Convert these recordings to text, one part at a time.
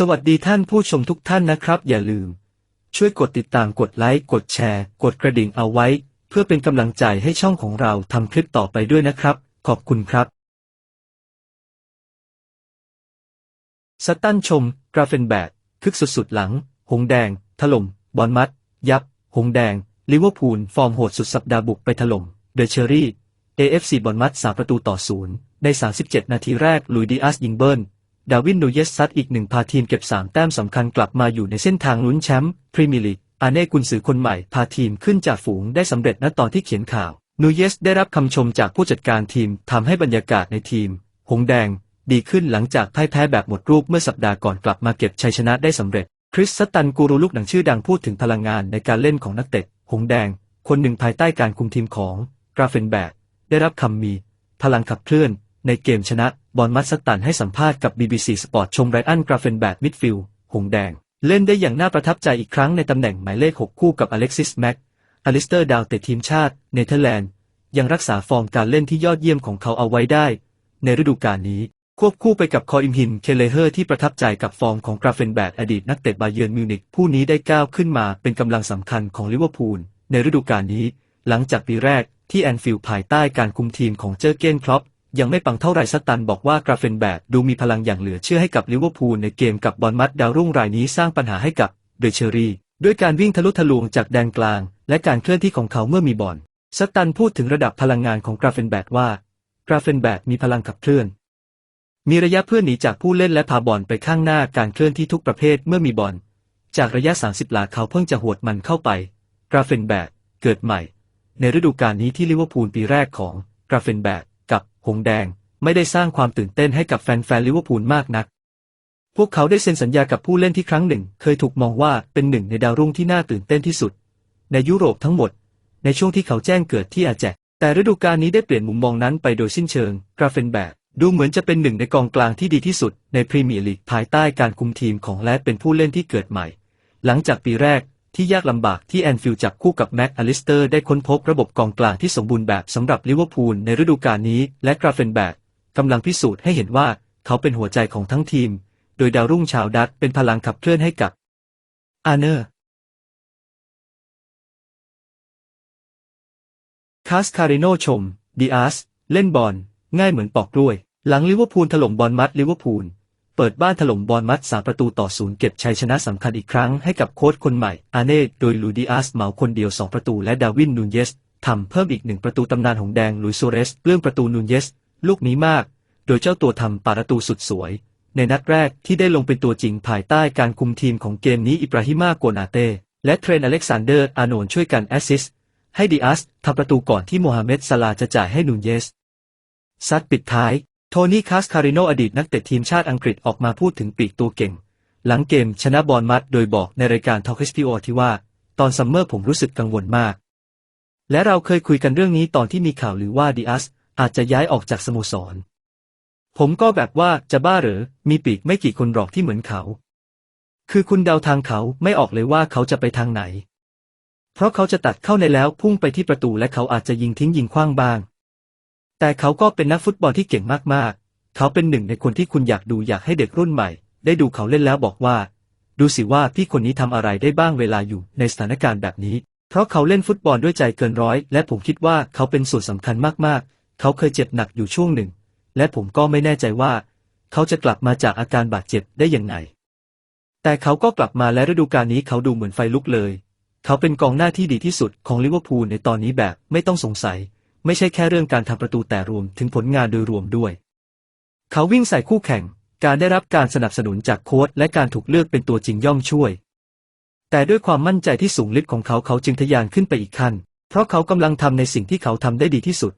สวัสดีท่านผู้ชมทุกท่านนะครับ อย่าลืม ช่วยกดติดตามกดไลค์กดแชร์ กดกระดิ่งเอาไว้ เพื่อเป็นกำลังใจให้ช่องของเราทำคลิปต่อไปด้วยนะครับ ขอบคุณครับ สตันชม กราเฟนแบกคึกสุดๆหลัง หงแดง ถล่ม บอลมัด ยับ หงแดง ลิเวอร์พูล ฟอร์มโหดสุดสัปดาห์บุกไปถล่ม เดอเชอรี่ AFC บอลมัดสามประตูต่อศูนย์ใน 37 นาทีแรกลุยดิอัสยิงเบิร์น ดาวินนูเยสซัดอีกหนึ่งพาทีมเก็บ 3 แต้มสำคัญกลับมาอยู่ในเส้นทางลุ้นแชมป์พรีเมียร์ลีกอาเน่กุนซือคนใหม่พาทีมขึ้นจากฝูงได้สำเร็จณตอนที่เขียนข่าว นูเยสได้รับคำชมจากผู้จัดการทีมทำให้บรรยากาศในทีม หงแดง ดีขึ้นหลังจากพ่ายแพ้แบบหมดรูปเมื่อสัปดาห์ก่อนกลับมาเก็บชัยชนะได้สำเร็จ คริสสตันกูรูลูกหนังชื่อดังพูดถึงพลังงานในการเล่นของนักเตะหงแดง คนหนึ่งภายใต้การคุมทีมของกราเฟนแบกได้รับคำมี พลังขับเคลื่อน ในเกมชนะบอลมัสตันให้สัมภาษณ์กับ BBC Sport ชมไรอันกราเฟนแบกมิดฟิลด์หงแดง เล่นได้อย่างน่าประทับใจอีกครั้งในตำแหน่งหมายเลข 6 คู่กับอเล็กซิสแม็กอลิสเตอร์ดาวเตะทีมชาติเนเธอร์แลนด์ ยังรักษาฟอร์มการเล่นที่ยอดเยี่ยมของเขาเอาไว้ได้ ในฤดูกาลนี้ ควบคู่ไปกับคออิมฮินเคเลเฮอร์ที่ประทับใจกับฟอร์มของกราเฟนแบกอดีตนักเตะบาเยิร์นมิวนิกผู้นี้ได้ก้าวขึ้นมาเป็นกำลังสำคัญของลิเวอร์พูลในฤดูกาลนี้ หลังจากปีแรกที่แอนฟิลด์ภายใต้การคุมทีมของเจอร์เกนครอป ยังไม่ปังเท่าไรสตันบอกว่ากราเฟนแบกดูมีพลังอย่างเหลือเชื่อให้กับลิเวอร์พูลในเกมกับบอลมัดดาวรุ่งรายนี้สร้างปัญหาให้กับเดเชอรี่ด้วยการวิ่งทะลุทะลวงจากแดนกลาง และการเคลื่อนที่ของเขาเมื่อมีบอลสตันพูดถึงระดับพลังงานของกราเฟนแบกว่ากราเฟนแบกมีพลังขับเคลื่อน มีระยะเพื่อนหนีจากผู้เล่นและพาบอลไปข้างหน้าการเคลื่อนที่ทุกประเภทเมื่อมีบอลจากระยะ 30 หลาเขาเพิ่งจะหวดมันเข้าไป กราเฟนแบกเกิดใหม่ ในฤดูกาลนี้ที่ลิเวอร์พูลปีแรกของกราเฟนแบก หงแดง ไม่ได้สร้างความตื่นเต้นให้กับแฟนๆลิเวอร์พูลมากนัก พวกเขาได้เซ็นสัญญากับผู้เล่นที่ครั้งหนึ่ง เคยถูกมองว่าเป็นหนึ่งในดาวรุ่งที่น่าตื่นเต้นที่สุด ในยุโรปทั้งหมด ในช่วงที่เขาแจ้งเกิดที่อาแจกแต่ฤดูกาลนี้ได้เปลี่ยนมุมมองนั้นไปโดยสิ้นเชิง กราเฟนแบกดูเหมือนจะเป็นหนึ่งในกองกลางที่ดีที่สุดในพรีเมียร์ลีกภายใต้การคุมทีมของและเป็นผู้เล่นที่เกิดใหม่ หลังจากปีแรก ที่ยากลำบากที่แอนฟิลจับคู่กับแม็กอลิสเตอร์ได้ค้นพบระบบกองกลางที่สมบูรณ์แบบสำหรับลิเวอร์พูลในฤดูกาลนี้ และกราเฟนแบกกำลังพิสูจน์ให้เห็นว่าเขาเป็นหัวใจของทั้งทีม โดยดาวรุ่งชาวดัตเป็นพลังขับเคลื่อนให้กับอาเนอร์คาสคาริโนชมดีอาสเล่นบอลง่ายเหมือนปอกกล้วย หลังลิเวอร์พูลถล่มบอลมัดลิเวอร์พูล เปิดบ้านถล่มบอลมัดสามประตูต่อศูนย์เก็บชัยชนะสำคัญอีกครั้งให้กับโค้ชคนใหม่ อาเน่โดยลูดิอาสเหมาคนเดียว 2 ประตูและดาวินนูนเยสทำเพิ่มอีกหนึ่งประตูตำนานหงแดงลุยโซเรสเรื่องประตูนูนเยส ลูกนี้มาก โดยเจ้าตัวทำประตูสุดสวย ในนัดแรกที่ได้ลงเป็นตัวจริงภายใต้การคุมทีมของเกมนี้อิบราฮิมาโกนาเต้และเทรนอเล็กซานเดอร์อาโนนช่วยกันแอสซิสให้ดิอาสทำประตูก่อนที่โมฮัมเหม็ดซาลาจะจ่ายให้นูนเยสซัดปิดท้าย โทนี่คาสคาริโนอดีตนักเตะทีมชาติอังกฤษออกมาพูดถึงปีกตัวเก่ง หลังเกมชนะบอลมัดโดยบอกในรายการทอล์คสพีโอที่ว่า ตอนซัมเมอร์ผมรู้สึกกังวลมาก และเราเคยคุยกันเรื่องนี้ตอนที่มีข่าวหรือว่าดิอาสอาจจะย้ายออกจากสโมสร ผมก็แบบว่าจะบ้าเหรอมีปีกไม่กี่คนหรอกที่เหมือนเขา คือคุณเดาทางเขาไม่ออกเลยว่าเขาจะไปทางไหน เพราะเขาจะตัดเข้าในแล้วพุ่งไปที่ประตูและเขาอาจจะยิงทิ้งยิงขว้างบ้าง แต่เขาก็เป็นนักฟุตบอลที่เก่งมากๆ เขาเป็นหนึ่งในคนที่คุณอยากดูอยากให้เด็กรุ่นใหม่ ได้ดูเขาเล่นแล้วบอกว่า ดูสิว่าพี่คนนี้ทำอะไรได้บ้างเวลาอยู่ในสถานการณ์แบบนี้ เพราะเขาเล่นฟุตบอลด้วยใจเกินร้อย และผมคิดว่าเขาเป็นส่วนสำคัญมากๆ เขาเคยเจ็บหนักอยู่ช่วงหนึ่ง และผมก็ไม่แน่ใจว่า เขาจะกลับมาจากอาการบาดเจ็บได้อยังไงแต่เขาก็กลับมาและฤดูกาลนี้เขาดูเหมือนไฟลุกเลย เขาเป็นกองหน้าที่ดีที่สุดของลิเวอร์พูลในตอนนี้แบบไม่ต้องสงสัย ไม่ใช่แค่เรื่องการทำประตูแต่รวมถึงผลงานโดยรวมด้วย เขาวิ่งใส่คู่แข่ง การได้รับการสนับสนุนจากโค้ชและการถูกเลือกเป็นตัวจริงย่อมช่วย แต่ด้วยความมั่นใจที่สูงลิ์ของเขาเขาจึงทะยานขึ้นไปอีกขั้น เพราะเขากำลังทำในสิ่งที่เขาทำได้ดีที่สุด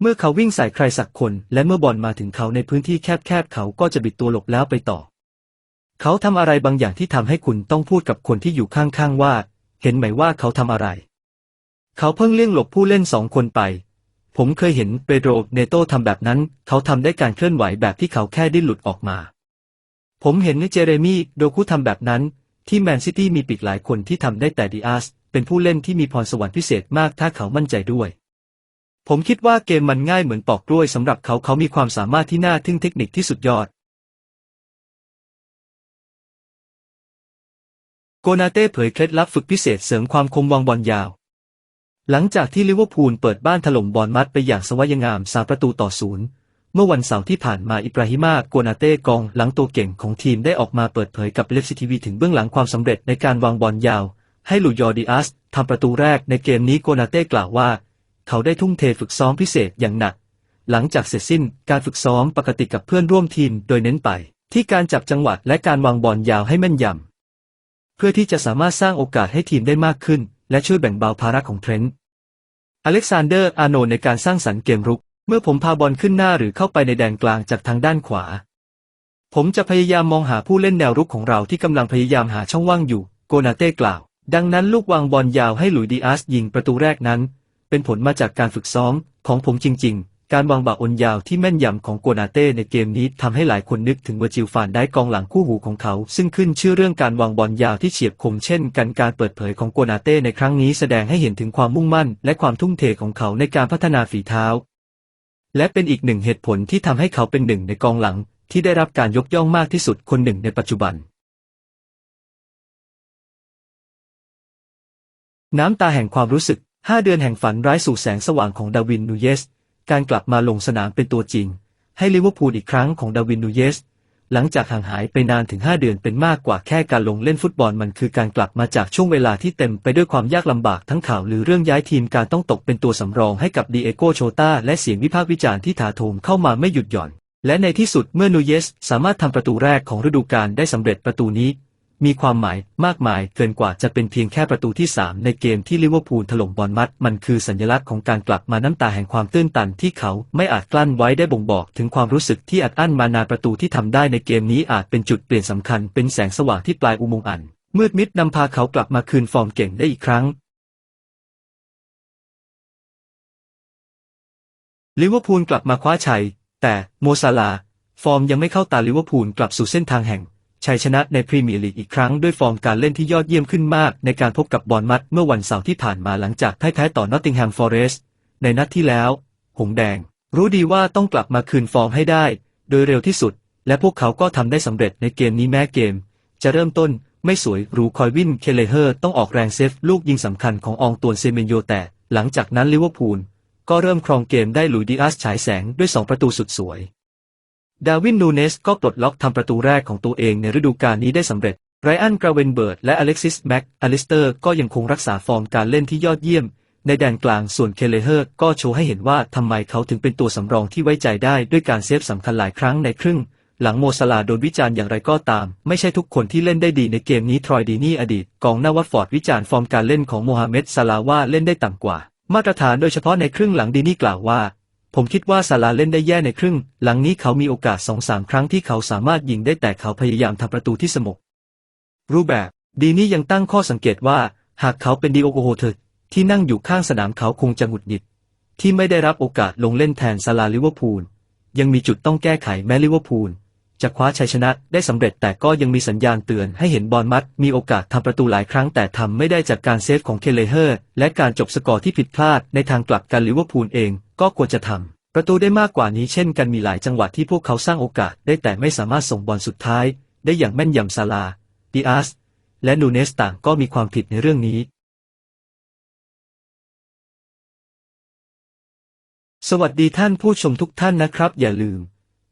เมื่อเขาวิ่งใส่ใครสักคน และเมื่อบอลมาถึงเขาในพื้นที่แคบๆเขาก็จะบิดตัวหลบแล้วไปต่อ เขาทำอะไรบางอย่างที่ทำให้คุณต้องพูดกับคนที่อยู่ข้างๆว่า เห็นไหมว่าเขาทำอะไร เขาเพิ่งเลี่ยงหลบผู้เล่นสองคนไป ผมเคยเห็นเปโดรเนโตทำแบบนั้น เขาทำได้การเคลื่อนไหวแบบที่เขาแค่ดิ้นหลุดออกมา ผมเห็นเจเรมี่โดคุทำแบบนั้น ที่แมนซิตี้มีปีกหลายคนที่ทำได้แต่ดิอาสเป็นผู้เล่นที่มีพรสวรรค์พิเศษมากถ้าเขามั่นใจด้วย ผมคิดว่าเกมมันง่ายเหมือนปอกกล้วยสำหรับเขาเขามีความสามารถที่น่าทึ่งเทคนิคที่สุดยอด โกนาเต้เผยเคล็ดลับฝึกพิเศษเสริมความคมวางบอลยาว หลังจากที่ลิเวอร์พูลเปิดบ้านถล่มบอลมัดไปอย่างสวยงามสามประตูต่อศูนย์เมื่อวันเสาร์ที่ผ่านมาอิบราฮิมาโกนาเต้กองหลังตัวเก่งของทีมได้ออกมาเปิดเผยกับเลฟซีทีวีถึงเบื้องหลังความสำเร็จในการวางบอลยาว ให้ลุยยอร์ดิอัสทำประตูแรกในเกมนี้โกนาเต้กล่าวว่า เขาได้ทุ่มเทฝึกซ้อมพิเศษอย่างหนัก หลังจากเสร็จสิ้นการฝึกซ้อมปกติกับเพื่อนร่วมทีมโดยเน้นไป ที่การจับจังหวะและการวางบอลยาวให้แม่นยำเพื่อที่จะสามารถสร้างโอกาสให้ทีมได้มากขึ้น และช่วยแบ่งเบาภาระของเทรนต์ อเล็กซานเดอร์ อาโนในการสร้างสรรค์เกมรุก เมื่อผมพาบอลขึ้นหน้าหรือเข้าไปในแดนกลางจากทางด้านขวา ผมจะพยายามมองหาผู้เล่นแนวรุกของเราที่กำลังพยายามหาช่องว่างอยู่ โกนาเต้กล่าว ดังนั้นลูกวางบอลยาวให้หลุยดีอาสยิงประตูแรกนั้น เป็นผลมาจากการฝึกซ้อมของผมจริง ๆ การวางบาอนยาวที่แม่นยำของโกนาเต้ในเกมนี้ทำให้หลายคนนึกถึงเวอร์จิลฟานได้กองหลังคู่หูของเขา ซึ่งขึ้นชื่อเรื่องการวางบอลยาวที่เฉียบคมเช่นกันการเปิดเผยของโกนาเต้ในครั้งนี้แสดงให้เห็นถึงความมุ่งมั่น และความทุ่มเทของเขาในการพัฒนาฝีเท้า และเป็นอีกหนึ่งเหตุผลที่ทำให้เขาเป็นหนึ่งในกองหลัง ที่ได้รับการยกย่องมากที่สุดคนหนึ่งในปัจจุบันน้ำตาแห่งความรู้สึก 5 เดือนแห่งฝันร้ายสู่แสงสว่างของดาวินนูเยส การกลับมาลงสนามเป็นตัวจริง ให้ลิเวอร์พูลอีกครั้งของดาวินนูเยส หลังจากห่างหายไปนานถึง 5 เดือนเป็นมากกว่าแค่การลงเล่นฟุตบอลมันคือการกลับมาจากช่วงเวลาที่เต็มไปด้วยความยากลำบากทั้งข่าวหรือเรื่องย้ายทีมการต้องตกเป็นตัวสำรองให้กับดีเอโกโชตาและเสียงวิพากษ์วิจารณ์ที่ถาโถมเข้ามาไม่หยุดหย่อน และในที่สุดเมื่อนูเยสสามารถทำประตูแรกของฤดูกาลได้สำเร็จประตูนี้ มีความหมายมากมายเกินกว่าจะเป็นเพียงแค่ประตูที่ 3 ในเกมที่ลิเวอร์พูลถล่มบอลมัด มันคือสัญลักษณ์ของการกลับมาน้ำตาแห่งความตื้นตันที่เขาไม่อาจกลั้นไว้ได้บ่งบอกถึงความรู้สึกที่อัดอั้นมานานประตูที่ทำได้ในเกมนี้อาจเป็นจุดเปลี่ยนสำคัญเป็นแสงสว่างที่ปลายอุโมงค์อัน มืดมิดนำพาเขากลับมาคืนฟอร์มเก่งได้อีกครั้งลิเวอร์พูลกลับมาคว้าชัย แต่โมซาลา ฟอร์มยังไม่เข้าตาลิเวอร์พูลกลับสู่เส้นทางแห่ง ชัยชนะในพรีเมียร์ลีกอีกครั้งด้วยฟอร์มการเล่นที่ยอดเยี่ยมขึ้นมาก ในการพบกับบอร์นมัดเมื่อวันเสาร์ที่ผ่านมาหลังจากพ่ายแพ้ต่อนอตติงแฮมฟอเรสต์ในนัดที่แล้ว หงแดง รู้ดีว่าต้องกลับมาคืนฟอร์มให้ได้ โดยเร็วที่สุด และพวกเขาก็ทำได้สำเร็จในเกมนี้แม้เกม จะเริ่มต้นไม่สวยรูคอยวินเคเลเฮอร์ต้องออกแรงเซฟลูกยิงสำคัญขององตวนเซเมนโยแต่หลังจากนั้นลิเวอร์พูลก็เริ่มครองเกมได้หลุยดิอาสฉายแสงด้วยสองประตูสุดสวย ดาวินนูเนสก็ปลดล็อกทำประตูแรกของตัวเองในฤดูกาลนี้ได้สำเร็จ ไรอันกราเวนเบิร์ดและอเล็กซิสแม็กอลิสเตอร์ก็ยังคงรักษาฟอร์มการเล่นที่ยอดเยี่ยม ในแดนกลางส่วนเคเลเฮอร์ก็โชว์ให้เห็นว่าทำไมเขาถึงเป็นตัวสำรองที่ไว้ใจได้ด้วยการเซฟสำคัญหลายครั้งในครึ่ง หลังโมซาลาโดนวิจารณ์อย่างไรก็ตาม ไม่ใช่ทุกคนที่เล่นได้ดีในเกมนี้ทรอยดีนี่อดีตกองหน้าวัตฟอร์ดวิจารณ์ฟอร์มการเล่นของโมฮัมเหม็ดซาลาว่าเล่นได้ต่ำกว่า มาตรฐานโดยเฉพาะในครึ่งหลังดีนี่กล่าวว่า ผมคิดว่าซาลาเล่นได้แย่ในครึ่ง หลังนี้เขามีโอกาสสองสามครั้งที่เขาสามารถยิงได้แต่เขาพยายามทำประตูที่สมบรูปแบบ ดีนี่ยังตั้งข้อสังเกตว่า หากเขาเป็นดีโอโกโฮเทอร์ที่นั่งอยู่ข้างสนามเขาคงจะหงุดหงิด ที่ไม่ได้รับโอกาสลงเล่นแทนซาลาลิเวอร์พูลยังมีจุดต้องแก้ไขแม้ลิเวอร์พูล จะคว้าชัยชนะได้สำเร็จแต่ก็ยังมีสัญญาณเตือนให้เห็นบอลมัดมีโอกาสทำประตูหลายครั้งแต่ทำไม่ได้จากการเซฟของเคเลเฮอร์ และการจบสกอร์ที่ผิดพลาดในทางกลับกันลิเวอร์พูลเองก็ควรจะทำประตูได้มากกว่านี้เช่นกันมีหลายจังหวะที่พวกเขาสร้างโอกาสได้แต่ไม่สามารถส่งบอลสุดท้าย ได้อย่างแม่นยำซาลาดิอาสและนูเนสต่างก็มีความผิดในเรื่องนี้ สวัสดีท่านผู้ชมทุกท่านนะครับ อย่าลืม